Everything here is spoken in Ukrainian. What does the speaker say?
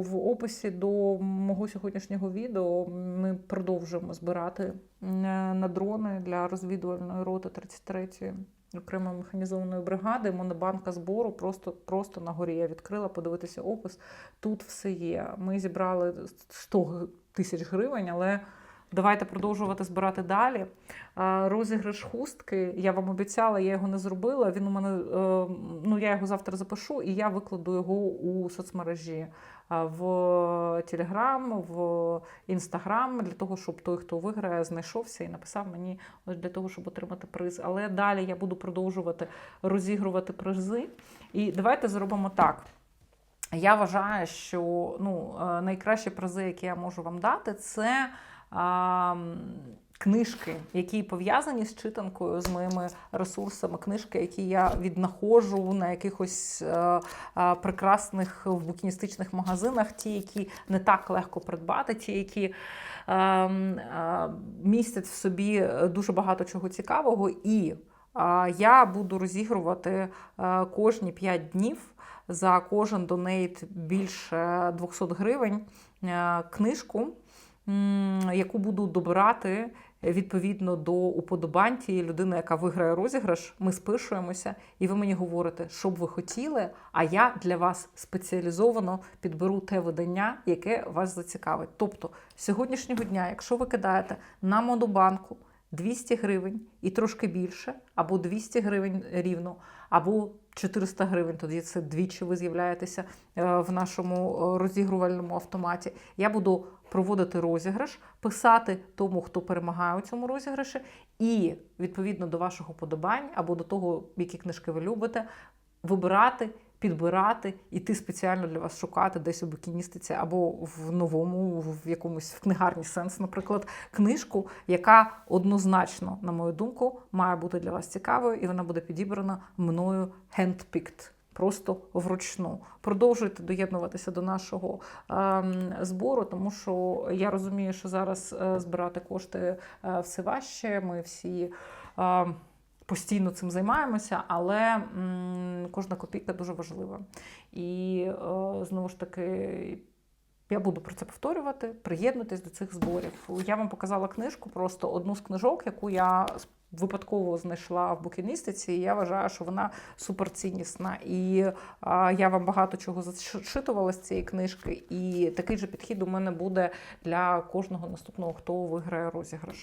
в описі до мого сьогоднішнього відео ми продовжуємо збирати е, на дрони для розвідувальної роти 33-ї окремої механізованої бригади. Монобанка збору просто, просто на горі. Я відкрила подивитися опис. Тут все є. Ми зібрали 100 тисяч гривень, але. Давайте продовжувати збирати далі. Розіграш хустки. Я вам обіцяла, я його не зробила. Він у мене е, ну я його завтра запишу, і я викладу його у соцмережі в Телеграм, в Інстаграм, для того, щоб той, хто виграє, знайшовся і написав мені ось для того, щоб отримати приз. Але далі я буду продовжувати розігрувати призи. І давайте зробимо так. Я вважаю, що ну, е, найкращі призи, які я можу вам дати, це а, книжки, які пов'язані з читанкою, з моїми ресурсами, книжки, які я віднаходжу на якихось е, е, прекрасних букіністичних магазинах, ті, які не так легко придбати, ті, які е, м, е, містять в собі дуже багато чого цікавого. І я буду розігрувати е, кожні 5 днів за кожен донейт більше 200 гривень е, книжку, яку буду добирати відповідно до уподобань тієї людини, яка виграє розіграш. Ми спишуємося, і ви мені говорите, що б ви хотіли. А я для вас спеціалізовано підберу те видання, яке вас зацікавить. Тобто, з сьогоднішнього дня, якщо ви кидаєте на монобанку 200 гривень і трошки більше, або 200 гривень рівно, або 400 гривень, тоді це двічі ви з'являєтеся е, в нашому е, розігрувальному автоматі. Я буду проводити розіграш, писати тому, хто перемагає у цьому розіграші, і відповідно до вашого подобань або до того, які книжки ви любите, вибирати. Підбирати, іти спеціально для вас шукати десь у букіністиці або в новому, в якомусь в книгарні сенс, наприклад, книжку, яка однозначно, на мою думку, має бути для вас цікавою, і вона буде підібрана мною handpicked, просто вручну. Продовжуйте доєднуватися до нашого ем, збору, тому що я розумію, що зараз е, збирати кошти е, все важче. Ми всі. Е, Постійно цим займаємося, але м, кожна копійка дуже важлива. І е, знову ж таки, я буду про це повторювати, приєднуйтесь до цих зборів. Я вам показала книжку, просто одну з книжок, яку я випадково знайшла в букіністиці. І я вважаю, що вона суперціннісна. І е, я вам багато чого зачитувала з цієї книжки. І такий же підхід у мене буде для кожного наступного, хто виграє розіграш.